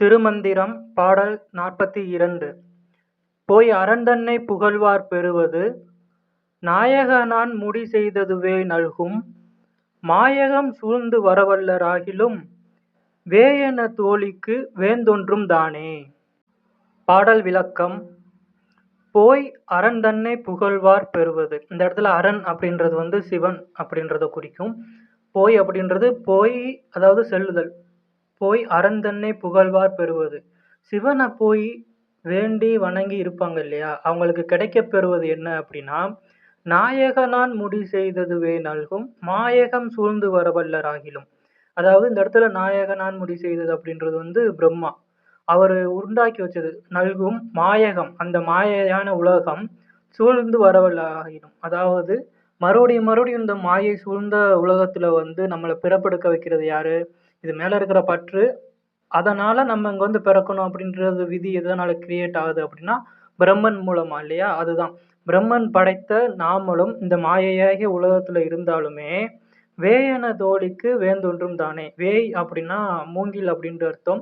திருமந்திரம் பாடல் நாற்பத்தி இரண்டு போய் அரந்தன்னை புகழ்வார் பெறுவது நாயகனான் முடி செய்ததுவே நல்கும் மாயகம் சூழ்ந்து வரவல்லராகிலும் வேயென தோழிக்கு வேந்தொன்றும் தானே பாடல் விளக்கம். போய் அரண் தன்னை புகழ்வார் பெறுவது. இந்த இடத்துல அரண் அப்படின்றது வந்து சிவன் அப்படின்றத குறிக்கும். போய் அப்படின்றது போய் அதாவது செல்லுதல். போய் அரண் புகழ்வார் பெறுவது. சிவனை போய் வேண்டி வணங்கி இருப்பாங்க இல்லையா? அவங்களுக்கு கிடைக்க பெறுவது என்ன அப்படின்னா நாயகனான் முடி செய்ததுவே நல்கும் மாயகம் சூழ்ந்து வரவல்லராகிலும். அதாவது இந்த இடத்துல நாயகனான் முடி செய்தது அப்படின்றது வந்து பிரம்மா. அவர் உண்டாக்கி வச்சது நல்கும் மாயகம் அந்த மாயையான உலகம் சூழ்ந்து வரவல்லாகிடும் அதாவது மறுபடியும் மறுபடியும் இந்த மாயை சூழ்ந்த உலகத்துல வந்து நம்மளை பிறப்பெடுக்க வைக்கிறது யாரு? இது மேலே இருக்கிற பற்று அதனால் நம்ம இங்கே வந்து பிறக்கணும் அப்படின்றது விதி எதனால் கிரியேட் ஆகுது அப்படின்னா பிரம்மன் மூலமா இல்லையா? அதுதான். பிரம்மன் படைத்த நாமளும் இந்த மாயையாகிய உலகத்தில் இருந்தாலுமே வேயன தோழிக்கு வேந்தொன்றும் தானே. வேய் அப்படின்னா மூங்கில் அப்படின்ற அர்த்தம்.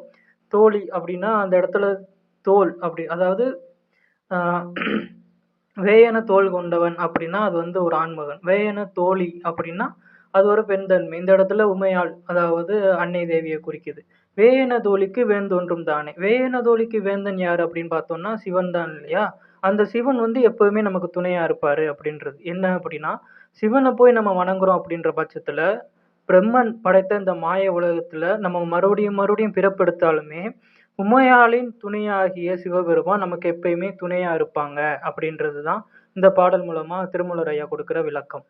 தோழி அப்படின்னா அந்த இடத்துல தோல் அப்படி அதாவது வேயன தோல் கொண்டவன் அப்படின்னா அது வந்து ஒரு ஆண்மகன். வேயன தோழி அப்படின்னா அது ஒரு பெண் தன்மை. இந்த இடத்துல உமையாள் அதாவது அன்னை தேவியை குறிக்குது. வேயன தோழிக்கு வேந்தொன்றும் தானே. வேயன தோழிக்கு வேந்தன் யார் அப்படின்னு பார்த்தோம்னா சிவன் தான் இல்லையா? அந்த சிவன் வந்து எப்பவுமே நமக்கு துணையா இருப்பாரு அப்படின்றது. என்ன அப்படின்னா சிவனை போய் நம்ம வணங்குறோம் அப்படின்ற பட்சத்துல பிரம்மன் படைத்த இந்த மாய உலகத்துல நம்ம மறுபடியும் மறுபடியும் பிறப்பெடுத்தாலுமே உமையாளின் துணையாகிய சிவபெருமான் நமக்கு எப்பயுமே துணையா இருப்பாங்க அப்படின்றது தான் இந்த பாடல் மூலமா திருமூலர் ஐயா கொடுக்குற விளக்கம்.